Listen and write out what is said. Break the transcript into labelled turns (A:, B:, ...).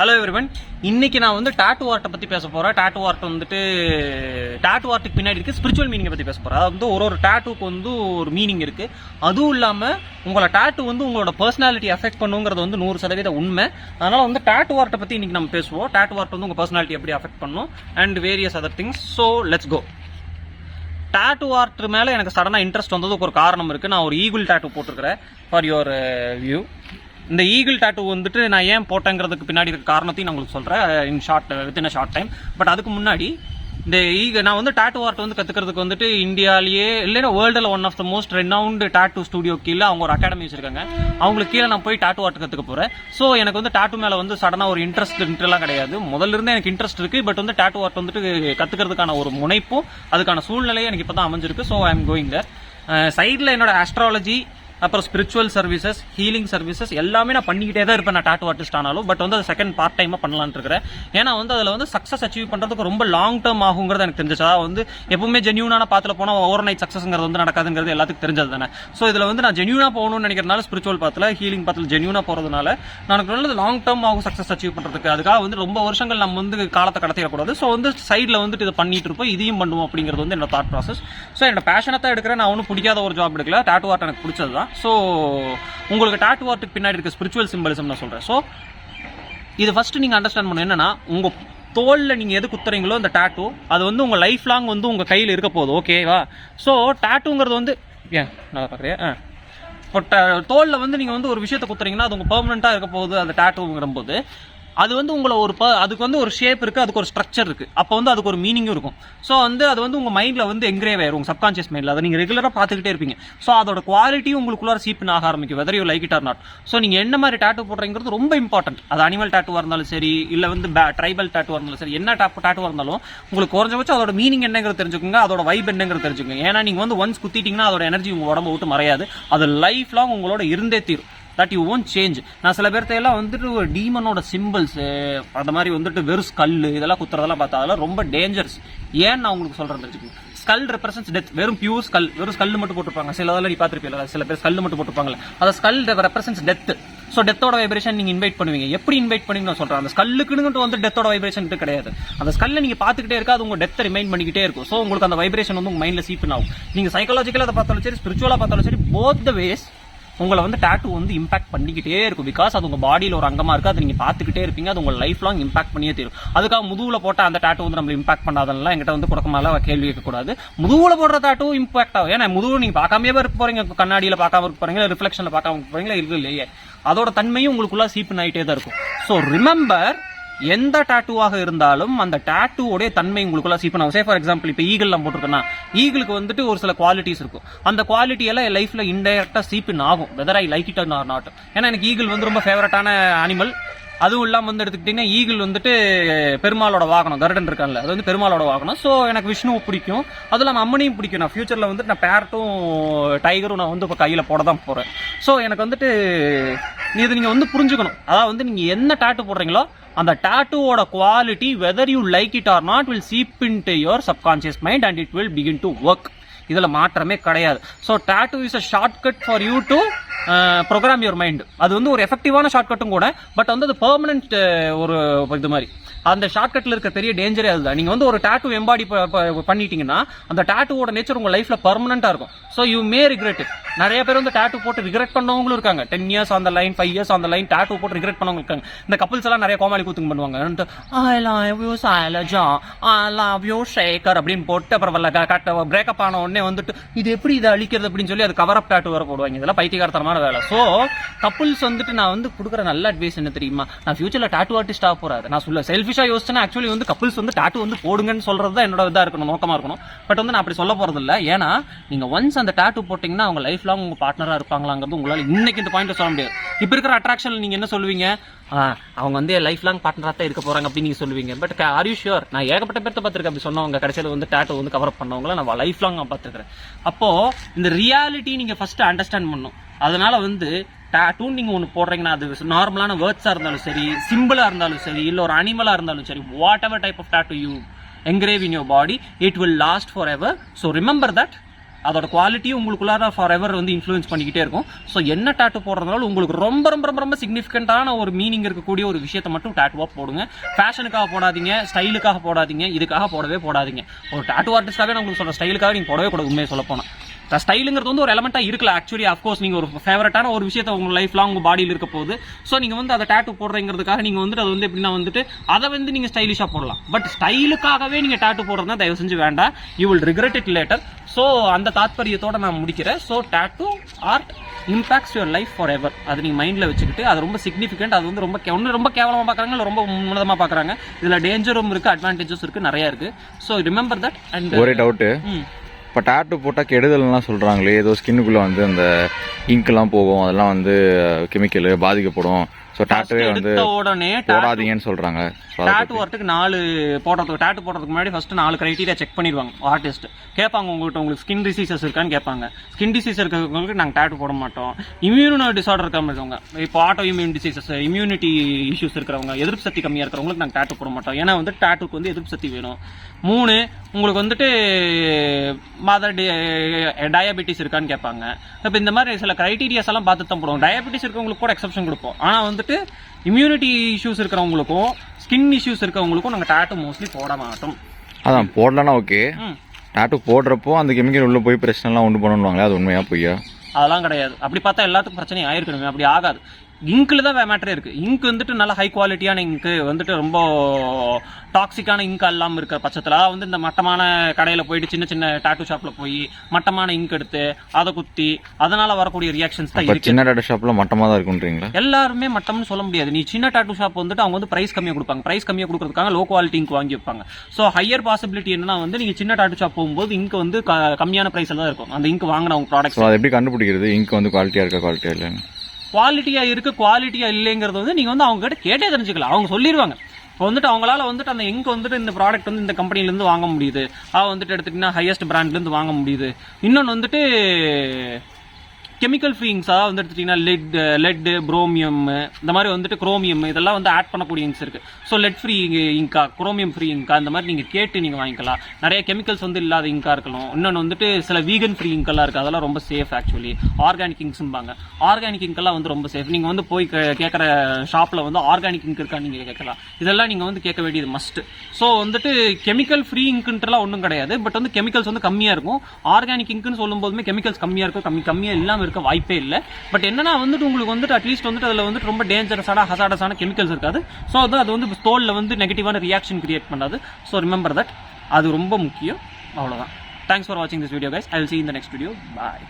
A: Hello everyone இன்னைக்கு நான் வந்து டாட்டு வார்ட்டை பற்றி பேச போகிறேன் டாட்டு ஆர்ட் வந்துட்டு டாட்டு வார்ட்டுக்கு பின்னாடி இருக்குது ஸ்பிரிச்சுவல் மீனிங்கை பற்றி பேச போகிறேன் அது வந்து ஒரு ஒரு டாட்டுக்கு வந்து ஒரு மீனிங் இருக்குது அதுவும் இல்லாமல் உங்களோட டாட்டு வந்து உங்களோட பர்சனாலிட்டி அஃபெக்ட் பண்ணுங்கிறது வந்து நூறு சதவீத உண்மை. அதனால் வந்து டாட்டு வார்ட்டை பற்றி இன்றைக்கி நம்ம பேசுவோம். டாட்டு வார்ட் வந்து உங்கள் பர்சனாலிட்டி எப்படி அஃபெக்ட் பண்ணும் and various other things so let's go tattoo art மேலே எனக்கு சடனாக இன்ட்ரெஸ்ட் வந்ததுக்கு ஒரு காரணம் இருக்குது நான் ஒரு ஈகிள் டாட்டு போட்டிருக்கிறேன். ஃபார் யுவர் வியூ இந்த ஈகிள் டாட்டு வந்துட்டு நான் ஏன் போட்டேங்கிறதுக்கு பின்னாடி இருக்க காரணத்தையும் நான் உங்களுக்கு சொல்கிறேன் in short within a short time but அதுக்கு முன்னாடி இந்த ஈக நான் வந்து டாட்டு ஆர்ட் வந்து கற்றுக்கிறதுக்கு வந்துட்டு இந்தியாலேயே இல்லைன்னா வேர்ல்டில் one of the most renowned tattoo studio கீழே அவங்க ஒரு அகாடமி வச்சிருக்காங்க. அவங்களுக்கு கீழே நான் போய் டாட்டு ஆர்ட் கற்றுக்க போகிறேன் ஸோ எனக்கு வந்து டாட்டு மேலே வந்து சடனாக ஒரு இன்ட்ரெஸ்ட் இன்ட்ரெலாம் கிடையாது. முதல்ல இருந்தே எனக்கு இன்ட்ரெஸ்ட் இருக்குது பட் வந்து டாட்டு ஆர்ட் வந்துட்டு கற்றுக்கிறதுக்கான ஒரு முனைப்பும் அதுக்கான சூழ்நிலையும் எனக்கு இப்போ தான் அமைஞ்சிருக்கு ஸோ ஐ எம் கோயிங் தர் சைடில் என்னோட ஆஸ்ட்ராலஜி அப்புறம் ஸ்பிரிச்சுவல் சர்வீசஸ் ஹீலிங் சர்வீசஸ் எல்லாமே நான் பண்ணிக்கிட்டே தான் இருப்பேன். நான் டாட்டு ஆர்டிஸ்ட் ஆனாலும் பட் வந்து அது செகண்ட் பார்ட் டைமாக பண்ணலான்னு இருக்கிறேன். ஏன்னா வந்து அதில் வந்து சக்ஸஸ் அச்சீவ் பண்ணுறதுக்கு ரொம்ப லாங் டேர்ம் ஆகுங்கிறது எனக்கு தெரிஞ்சிச்சு. அதாவது வந்து எப்பவுமே ஜென்யூனான பாத்தில் போனால் ஓவர் நைட் சக்ஸஸ்ங்கிறது வந்து நடக்காதுங்கிறது எல்லாத்துக்கும் தெரிஞ்சது தானே. ஸோ இதில் வந்து நான் ஜென்யூனாக போகணும்னு நினைக்கிறனால ஸ்பிரிச்சுவல் பாத்தில் ஹீலிங் பாத்தில் ஜென்யூனாக போகிறதுனால எனக்கு நல்லது லாங் டேர்ம் ஆகும் சக்ஸஸ் அச்சீவ் பண்ணுறதுக்கு அதுக்காக வந்து ரொம்ப வருஷங்கள் நம்ம வந்து காலத்தை கடத்திடக்கூடாது. ஸோ வந்து சைடில் வந்துட்டு இதை பண்ணிட்டு இருப்போம். இதையும் பண்ணுவோம் அப்படிங்கிறது வந்து என்னோட தாட் ப்ராசஸ் ஸோ என்னோட பேஷனை தான் எடுக்கிறேன். நான் ஒன்றும் பிடிக்காத ஒரு ஜாப் எடுக்கல. டாட்டு ஆர்ட் எனக்கு பிடிச்சது தான் ஸோ உங்களுக்கு டாட்டு ஆர்ட்டுக்கு பின்னாடி இருக்க ஸ்பிரிச்சுவல் சிம்பலிசம் நான் சொல்கிறேன் ஸோ இது ஃபஸ்ட்டு நீங்கள் அண்டர்ஸ்டாண்ட் பண்ணணும். என்னன்னா உங்கள் தோலில் நீங்கள் எது குத்துறீங்களோ அந்த டாட்டூ அது வந்து உங்கள் லைஃப் லாங் வந்து உங்கள் கையில் இருக்க போகுது. ஓகேவா ஸோ டாட்டுங்கிறது வந்து ஏன்? நான் பார்க்குறேன் ஆ. இப்போ தோலில் வந்து நீங்கள் வந்து ஒரு விஷயத்தை குத்துறீங்கன்னா அது உங்கள் பெர்மனெண்ட்டாக இருக்க போகுது அந்த டாட்டூங்கிற போது அது வந்து உங்களை ஒரு ப அதுக்கு வந்து ஒரு ஷேப் இருக்குது அதுக்கு ஒரு ஸ்ட்ரக்சர் இருக்குது அப்போ வந்து அதுக்கு ஒரு மீனிங்கும் இருக்கும். ஸோ வந்து அது வந்து உங்கள் மைண்டில் வந்து எங்ரேவ் ஆயிரும் உங்கள் சப்கான்ஷியஸ் மைண்டில் அதை நீங்கள் ரெகுலராக பார்த்துக்கிட்டே இருப்பீங்க. ஸோ அதோட குவாலிட்டியும் உங்களுக்குள்ளார சீப்பின் ஆக ஆரம்பிக்கும் whether you like it or not so நீங்கள் என்ன மாதிரி டாட்டு போடுறீங்கிறது ரொம்ப இம்பார்ட்டன்ட் அது அனிமல் டாட்டுவாக இருந்தாலும் சரி இல்லை வந்து ட்ரைபல் டாட்டுவாக இருந்தாலும் சரி என்ன டாப் டாட்டுவாக இருந்தாலும் உங்களுக்கு குறைஞ்சபட்சம் அதோட மீனிங் என்னங்கிறது தெரிஞ்சுக்கோங்க அதோட வைப் என்னங்கிறது தெரிஞ்சுக்கோங்க. ஏன்னா நீங்கள் வந்து ஒன்ஸ் குத்திட்டிங்கன்னா அதோட எனர்ஜி உங்கள் உடம்பு விட்டு மறையாது. அது லைஃப் லாங் உங்களோட இருந்தே தீரும். தட் யூ ஓன் சேஞ்ச் நான் சில பேர்த்த எல்லாம் வந்துட்டு ஒரு டீமனோட சிம்பிள்ஸ் அந்த மாதிரி வந்துட்டு வெறும் ஸ்கல் இதெல்லாம் குத்துறதெல்லாம் பார்த்தா அதெல்லாம் ரொம்ப டேஞ்சர்ஸ் ஏன் நான் உங்களுக்கு சொல்றேன் ஸ்கல் ரெப்ரசன்ஸ் டெத் வெறும் பியூர் ஸ்கல் வெறும் ஸ்கல் மட்டும் போட்டுருப்பாங்க. சில இதெல்லாம் நீ பார்த்துருப்பீங்க சில பேர் ஸ்கல் மட்டும் போட்டுருப்பாங்க அதை ஸ்கல் ரெப்ரசன்ஸ் டெத் ஸோ டெத்தோட வைப்ரேஷன் நீங்கள் இன்வைட் பண்ணுவீங்க. எப்படி இன்வைட் பண்ணுங்க நான் சொல்கிறேன் அந்த ஸ்கல்லுக்குன்னு வந்து டெத்தோட வைப்ரேஷன் கிடையாது. அந்த ஸ்கல்ல நீங்கள் பார்த்துக்கிட்டே இருக்கா அது உங்கள் டெத்தை ரிமைண்ட் பண்ணிக்கிட்டே இருக்கும். ஸோ உங்களுக்கு அந்த வைப்ரேஷன் வந்து உங்கள் மைண்டில் சீப்பன் ஆகும். நீங்கள் சைக்காலஜிக்கலாக அதை பார்த்தாலும் சரி ஸ்பிரிச்சுவலாக பார்த்தாலும் சரி போத் த வேஸ் உங்களை வந்து டாட்டூ வந்து இம்பாக்ட் பண்ணிக்கிட்டே இருக்கும். பிகாஸ் அது உங்கள் பாடியில் ஒரு அங்கமாக இருக்குது அதை நீங்கள் பார்த்துக்கிட்டே இருப்பீங்க. அது உங்கள் லைஃப் லாங் இம்பாக்ட் பண்ணியே தெரியும் அதுக்காக முதுகில் போட்ட அந்த டாட்டூ வந்து நம்ம இம்பாக்ட் பண்ணாதெல்லாம் எங்கிட்ட வந்து குடக்கமால கேள்வி கேட்கக்கூடாது. முதுகில் போடுற டாட்டூ இம்பாக்ட் ஆகும். ஏன்னா முதுகு நீங்கள் பார்க்காமே இருக்க போகிறீங்க கண்ணாடியில் பார்க்காம இருக்க போகிறீங்களா ரிஃப்ளெக்ஷனில் பார்க்காம இருக்க போகிறீங்களா இல்லையே. அதோட தன்மையும் உங்களுக்குள்ளே சீப்பு ஆகிட்டே தான் இருக்கும். ஸோ ரிமெம்பர் எந்த டாட்டூவாக இருந்தாலும் அந்த டாட்டூவோடைய தன்மை உங்களுக்குள்ள இப்போ நான் சே ஃபார் எக்ஸாம்பிள் இப்போ ஈகிள் நம்ம போட்டிருக்கோன்னா ஈகிளுக்கு வந்துட்டு ஒரு சில குவாலிட்டிஸ் இருக்கும். அந்த குவாலிட்டி எல்லாம் என் லைஃப்ல இன்டைரக்டா சீப்பின் ஆகும். Whether I like it or not ஏன்னா எனக்கு ஈகிள் வந்து ரொம்ப ஃபேவரட்டான அனிமல் அதுவும் இல்லாமல் வந்து எடுத்துக்கிட்டிங்கன்னா ஈகிள் வந்துட்டு பெருமாளோட வாகனம் கருடன் இருக்கான்ல அது வந்து பெருமாளோட வாகனம். ஸோ எனக்கு விஷ்ணுவை பிடிக்கும். அதுவும் இல்லாமல் அம்மனையும் பிடிக்கும். நான் ஃபியூச்சரில் வந்துட்டு நான் பேரட்டும் டைகரும் நான் வந்து இப்போ கையில் போட தான் போகிறேன் ஸோ எனக்கு வந்துட்டு இது நீங்கள் வந்து புரிஞ்சுக்கணும். அதாவது வந்து நீங்கள் என்ன டாட்டு போடுறீங்களோ அந்த டாட்டூவோட quality whether you like it or not will seep in to your subconscious mind and it will begin to work இதில் மாற்றமே கிடையாது. So tattoo is a shortcut for you to program your mind அது வந்து ஒரு எஃபெக்டிவான ஷார்ட்கட்டும் கூட but வந்து அது permanent uh, ஒரு இது மாதிரி. அந்த ஷார்ட்கட்டில் இருக்க பெரிய டேஞ்சரே அதுதான். நீங்கள் வந்து ஒரு டேட்டு எம்பாடி பண்ணிட்டீங்கன்னா அந்த டாட்டூவோட நேச்சர் உங்கள் லைஃப்பில் பர்மனெண்ட்டாக இருக்கும். ஸோ யூ மே ரிக்ரெட் நிறைய பேர் வந்து டாட்டூ போட்டு ரிக்ரெட் பண்ணவங்களும் இருக்காங்க. டென் இயர்ஸ் அந்த லைன் ஃபைவ் இயர்ஸ் அந்த லைன் டாட்டூ போட்டு ரிக்ரெட் பண்ணவங்க இருக்காங்க. இந்த கப்பல்ஸ் எல்லாம் நிறைய கோமாளி கூத்துங்க பண்ணுவாங்க. I love you Shailaja I love you Shekar அப்படின்னு போட்டு அப்புறம் கட்ட பிரேக்கப் ஆன உடனே வந்துட்டு இது எப்படி இதை அழிக்கிறது? அப்படின்னு சொல்லி அது கவர் அப் டாட்டூ வர போடுவாங்க. இதெல்லாம் பைத்தியகாரத்தனமான வேலை. ஸோ கப்புள்ஸ் வந்துட்டு நான் வந்து கொடுக்குற நல்ல அட்வைஸ் என்ன தெரியுமா? நான் ஃபியூச்சரில் டாட்டூ ஆர்டிஸ்ட் ஆக போகிறாரு நான் சொல்ல செல்ஃபிஷாக யோசிச்சேன்னா ஆக்சுவலி வந்து கப்புள்ஸ் வந்து டாட்டு வந்து போடுங்கன்னு சொல்கிறது தான் என்னோட இதாக இருக்கணும் நோக்கமாக இருக்கணும். பட் வந்து நான் அப்படி சொல்ல போகிறதில்ல ஏன்னா நீங்கள் ஒன்ஸ் அந்த டாட்டூ போட்டிங்கன்னா அவங்க லைஃப் லாங் உங்கள் பார்ட்னராக இருப்பாங்களாங்கிறது உங்களால் இன்னைக்கு இந்த பாயிண்ட் சொல்ல முடியாது. இப்போ இருக்கிற அட்ராக்ஷனில் நீங்கள் என்ன சொல்லுவீங்க? அவங்க வந்து லைஃப் லாங் பார்ட்னராக தான் இருக்க போகிறாங்க அப்படின்னு நீங்கள் சொல்லுவீங்க. பட் ஆர் யூ ஷுர் நான் ஏகப்பட்ட பேர்த்த பார்த்துருக்கேன். அப்படி சொன்னவங்க கடைசியில் வந்து டாட்டூ வந்து கவர் பண்ணவங்கள நான் லைஃப் லாங் நான் பார்த்துருக்கேன் அப்போ இந்த ரியாலிட்டி நீங்க ஃபஸ்ட்டு அண்டர்ஸ்டாண்ட் பண்ணும் அதனால வந்து டேட்டூன் நீங்கள் ஒன்று போடுறீங்கன்னா அது நார்மலான வேர்ட்ஸாக இருந்தாலும் சரி சிம்பிளா இருந்தாலும் சரி இல்ல ஒரு அனிமலா இருந்தாலும் சரி whatever type of tattoo you engrave in your body it will last forever so remember that அதோட குவாலிட்டியும் உங்களுக்குள்ளார ஃபார் எவர் வந்து இன்ஃப்ளூயன்ஸ் பண்ணிக்கிட்டே இருக்கும். ஸோ என்ன டாட்டு போடுறதுனால உங்களுக்கு ரொம்ப ரொம்ப ரொம்ப ரொம்ப சிக்னிஃபிகண்ட்டான ஒரு மீனிங் இருக்கக்கூடிய ஒரு விஷயத்தை மட்டும் டேட்டுவாக போடுங்க. ஃபேஷனுக்காக போடாதீங்க ஸ்டைலுக்காக போடாதீங்க இதுக்காக போடவே போடாதீங்க. ஒரு டாட்டு ஆர்டிஸ்டாகவே நான் உங்களுக்கு சொல்கிறேன் ஸ்டைலுக்காக நீங்கள் போடவே கூட உண்மையை சொல்ல போனால் ஸ்டைலுங்கிறது வந்து ஒரு எலமெண்ட்டாக இருக்கலாம் ஆக்சுவலி அஃப்கோர்ஸ் நீங்கள் ஒரு ஃபேவரட்டான ஒரு விஷயத்தை உங்கள் லைஃப் லாங் உங்கள் பாடியில் இருக்க போகுது. ஸோ நீங்கள் வந்து அதை டேட்டு போடுறீங்கிறதுக்காக நீங்கள் வந்துட்டு அது வந்து எப்படின்னா வந்துட்டு அதை வந்து நீங்கள் ஸ்டைலிஷாக போடலாம். பட் ஸ்டைலுக்காகவே நீங்கள் டேட்டு போடுறதுனா தயவு செஞ்சு வேண்டாம். You will regret it later so அந்த தாத்பரியத்தோட நான் முடிக்கிறேன். So tattoo art impacts your life forever அது நீங்கள் மைண்டில் வச்சுக்கிட்டு அது ரொம்ப சிக்னிஃபிகண்ட் அது வந்து ரொம்ப ஒண்ணு ரொம்ப கேவலமாக பார்க்குறாங்க இல்லை ரொம்ப உன்னதமாக பார்க்குறாங்க இதில் டேஞ்சரும் இருக்குது அட்வான்டேஜஸ் இருக்குது நிறையா இருக்குது ஸோ ரிமெம்பர் தட் அண்ட்
B: ஒரே டவுட்டு இப்போ டாட்டு போட்டால் கெடுதல்லாம் சொல்கிறாங்களே ஏதோ ஸ்கின்னுக்குள்ளே வந்து அந்த இங்க்லாம் போகும் அதெல்லாம் வந்து கெமிக்கல் பாதிக்கப்படும். ஸோ டாட்டுவே வந்து
A: உடனே
B: போடாதீங்கன்னு சொல்கிறாங்க
A: டாட்டு வரதுக்கு நாலு போடுறதுக்கு டாட்டு போடுறதுக்கு முன்னாடி ஃபர்ஸ்ட் நாலு கிரைட்டீரியா செக் பண்ணிடுவாங்க. ஆர்டிஸ்ட் கேட்பாங்க உங்கள்கிட்ட உங்களுக்கு ஸ்கின் டிசீசஸ் இருக்கான்னு கேட்பாங்க. ஸ்கின் டிசீஸ் இருக்கிறவங்களுக்கு நாங்கள் டாட்டு போட மாட்டோம். இம்யூனோ டிசார்டர் இருக்கிறவங்க இப்போ auto immune diseases immunity issues இருக்கிறவங்க எதிர்ப்பு சக்தி கம்மியாக இருக்கிறவங்களுக்கு நாங்கள் டாட்டு போட மாட்டோம். ஏன்னா வந்து டாட்டுக்கு வந்து எதிர்ப்பு சக்தி வேணும். மூணு உங்களுக்கு வந்துட்டு மதர் டயபெட்டிஸ் இருக்கான்னு கேட்பாங்க. இப்போ இந்த மாதிரி சில கிரைட்டீரியாஸ் எல்லாம் பார்த்து தான் போடுவோம் டயபெட்டிஸ் இருக்கவங்களுக்கு கூட எக்ஸப்ஷன் கொடுப்போம். ஆனால் வந்துட்டு இம்யூனிட்டி இஷ்யூஸ் இருக்கிறவங்களுக்கும் ஸ்கின் இஷ்யூஸ் இருக்கிறவங்களுக்கும் நாங்கள் டாட்டு மோஸ்ட்லி போட மாட்டோம்.
B: அதான் போடலன்னா ஓகே டாட்டு போடுறப்போ அந்த கெமிக்கல் உள்ளே போய் பிரச்சனைலாம் உண்டு பண்ணுவாங்களே அது உண்மையா பொய்யா?
A: அதெல்லாம் கிடையாது. அப்படி பார்த்தா எல்லாத்துக்கும் பிரச்சனை ஆயிருக்கணுமே. அப்படி ஆகாது. இங்க்ல தான் மேட்டரே இருக்கு. இங்க் வந்துட்டு நல்ல ஹை குவாலிட்டியான இங்க்கு வந்துட்டு ரொம்ப டாக்ஸிக்கான இங்க் இல்லாமல் இருக்கிற பட்சத்தில் அதாவது வந்து இந்த மட்டமான கடையில் போயிட்டு சின்ன சின்ன டாட்டூ ஷாப்பில் போய் மட்டமான இங்க் எடுத்து அதை குத்தி அதனால வரக்கூடிய ரியாக்ஷன்ஸ் தான் இருக்கு.
B: சின்ன டாட்டா ஷாப்பில் மட்டமாக தான் இருக்குன்றீங்களா?
A: எல்லாருமே மட்டம்னு சொல்ல முடியாது. நீ சின்ன டாட்டூ ஷாப் வந்துட்டு அவங்க வந்து பிரைஸ் கம்மியாக கொடுப்பாங்க. பிரைஸ் கம்மியாக கொடுக்கறதுக்காக லோ குவாலிட்டி இங்க் வாங்கி வைப்பாங்க. ஸோ ஹையர் பாசிபிலிட்டி என்னன்னா வந்து நீங்கள் சின்ன டாட்டூ ஷாப் போகும்போது இங்க் வந்து கம்மியான ப்ரைஸில் தான் இருக்கும். அந்த இங்க் வாங்கின அவங்க ப்ராடக்ட்ஸ்
B: ஸோ அதை எப்படி கண்டுபிடிக்கிறது? இங்க் வந்து குவாலிட்டியாக இருக்கா குவாலிட்டியாக இல்லைன்னு
A: குவாலிட்டியா இருக்கு குவாலிட்டியா இல்லைங்கிறது வந்து நீங்க வந்து அவங்க கிட்ட கேட்டே தெரிஞ்சுக்கலாம் அவங்க சொல்லிடுவாங்க இப்போ வந்துட்டு அவங்களால வந்துட்டு அந்த எங்க வந்துட்டு இந்த ப்ராடக்ட் வந்து இந்த கம்பெனிலேருந்து வாங்க முடியுது. அது வந்துட்டு எடுத்துக்கிட்டீங்கன்னா ஹையஸ்ட் பிராண்ட்லேருந்து வாங்க முடியுது. இன்னொன்று வந்துட்டு கெமிக்கல் ஃப்ரீ அதாவது வந்து எடுத்துட்டீங்கன்னா லெட் லெட்டு ப்ரோமியம் இந்த மாதிரி வந்துட்டு குரோமியம் இதெல்லாம் வந்து ஆட் பண்ணக்கூடிய இங்க்ஸ் இருக்குது ஸோ லெட் ஃப்ரீ இங்கா குரோமியம் ஃப்ரீ இங்கா இந்த மாதிரி நீங்கள் கேட்டு நீங்கள் வாங்கிக்கலாம். நிறைய கெமிக்கல்ஸ் வந்து இல்லாத இங்காக இருக்கணும் இன்னொன்று வந்துட்டு சில வீகன் ஃப்ரீ இங்கெல்லாம் இருக்குது அதெல்லாம் ரொம்ப சேஃப் ஆக்சுவலி ஆர்கானிக் இங்க்ஸும்பாங்க ஆர்கானிக் இங்கெல்லாம் வந்து ரொம்ப சேஃப் நீங்கள் வந்து போய் கேட்குற ஷாப்பில் வந்து ஆர்கானிக் இங்க் இருக்கான்னு நீங்கள் கேட்கலாம் இதெல்லாம் நீங்கள் வந்து கேட்க வேண்டியது மஸ்ட் ஸோ வந்துட்டு கெமிக்கல் ஃப்ரீ இங்க்குன்றலாம் ஒன்றும் கிடையாது. பட் வந்து கெமிக்கல்ஸ் வந்து கம்மியாக இருக்கும். ஆர்கானிக் இங்க்குன்னு சொல்லும்போதுமே கெமிக்கல்ஸ் கம்மியாக இருக்கும் கம்மி கம்மியாக இல்லாமல் இருக்க வாய்ப்பே இல்லை. பட் என்னன்னா வந்துட்டு உங்களுக்கு வந்துட்டு அட்லீஸ்ட் வந்துட்டு அதில் வந்துட்டு ரொம்ப டேஞ்சரஸான ஹசாடஸான கெமிக்கல்ஸ் இருக்காது. ஸோ அது அது வந்து தோலில் வந்து நெகட்டிவான ரியாக்ஷன் கிரியேட் பண்ணாது. ஸோ ரிமெம்பர் தட் அது ரொம்ப முக்கியம். அவ்வளோதான் தேங்க்ஸ் ஃபார் வாட்சிங் this video guys I will see இந்த நெக்ஸ்ட் வீடியோ பாய்